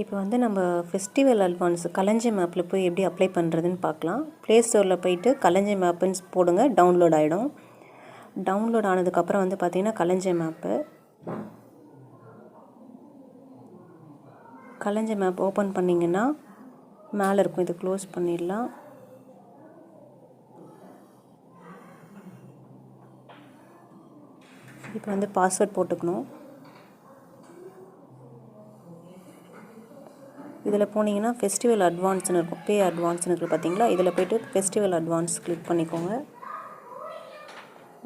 இப்போ வந்து நம்ம ஃபெஸ்டிவல் அட்வான்ஸ் கலஞ்சி மேப்பில் போய் எப்படி அப்ளை பண்ணுறதுன்னு பார்க்கலாம். ப்ளே ஸ்டோரில் போயிட்டு கலஞ்சி மேப்புன்னு போடுங்க டவுன்லோட் ஆகிடும் டவுன்லோட் ஆனதுக்கப்புறம் வந்து பார்த்திங்கன்னா கலஞ்சி மேப்பு கலஞ்சி மேப் ஓப்பன் பண்ணிங்கன்னா மேலே இருக்கும் இது க்ளோஸ் பண்ணிடலாம். இப்போ வந்து பாஸ்வேர்ட் போட்டுக்கணும். இதில் போனீங்கன்னா ஃபெஸ்டிவல் அட்வான்ஸ்னு இருக்கும். பே அட்வான்ஸ்னு இருக்குது பார்த்தீங்களா? இதில் போய்ட்டு ஃபெஸ்டிவல் அட்வான்ஸ் கிளிக் பண்ணிக்கோங்க.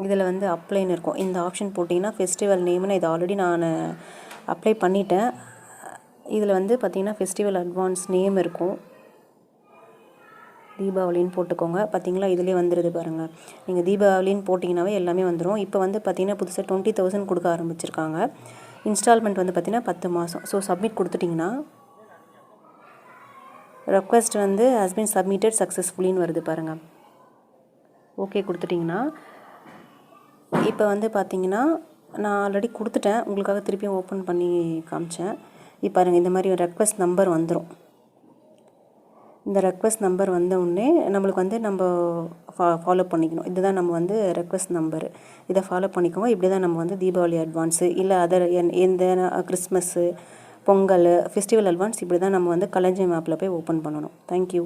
இதில் வந்து அப்ளைன்னு இருக்கும். இந்த ஆப்ஷன் போட்டிங்கன்னா ஃபெஸ்டிவல் நேம்னு இது ஆல்ரெடி நான் அப்ளை பண்ணிட்டேன். இதில் வந்து பார்த்திங்கன்னா ஃபெஸ்டிவல் அட்வான்ஸ் நேம் இருக்கும். தீபாவளின்னு போட்டுக்கோங்க. பார்த்தீங்களா? இதிலே வந்துடுது பாருங்கள் நீங்கள் தீபாவளின்னு போட்டிங்கனாவே எல்லாமே வந்துடும் இப்போ வந்து பார்த்திங்கன்னா புதுசாக டுவெண்ட்டி தௌசண்ட் கொடுக்க ஆரம்பிச்சிருக்காங்க. இன்ஸ்டால்மெண்ட் வந்து பார்த்திங்கன்னா பத்து மாதம் ஸோ சப்மிட் கொடுத்துட்டிங்கன்னா ரெக்வஸ்ட் வந்து ஹஸ்பண்ட் சப்மிட்டட் சக்ஸஸ்ஃபுல்லின்னு வருது பாருங்கள் ஓகே கொடுத்துட்டிங்கன்னா இப்போ வந்து பார்த்தீங்கன்னா நான் ஆல்ரெடி கொடுத்துட்டேன். உங்களுக்காக திருப்பியும் ஓப்பன் பண்ணி காமிச்சேன். இப்போ பாருங்கள் இந்த மாதிரி ஒரு ரெக்வஸ்ட் நம்பர் வந்துடும் இந்த ரெக்வஸ்ட் நம்பர் வந்த உடனே நம்மளுக்கு வந்து நம்ம ஃபா ஃபாலோ பண்ணிக்கணும். இதுதான் நம்ம வந்து ரெக்வஸ்ட் நம்பர் இதை ஃபாலோ பண்ணிக்கோங்க. இப்படி தான் நம்ம வந்து தீபாவளி அட்வான்ஸு இல்லை அதர் எந்த கிறிஸ்மஸ்ஸு பொங்கல் ஃபெஸ்டிவல் அட்வான்ஸ் இப்படி தான் நம்ம வந்து கலஞ்சி மேப்பில் போய் ஓப்பன் பண்ணணும். தேங்க்யூ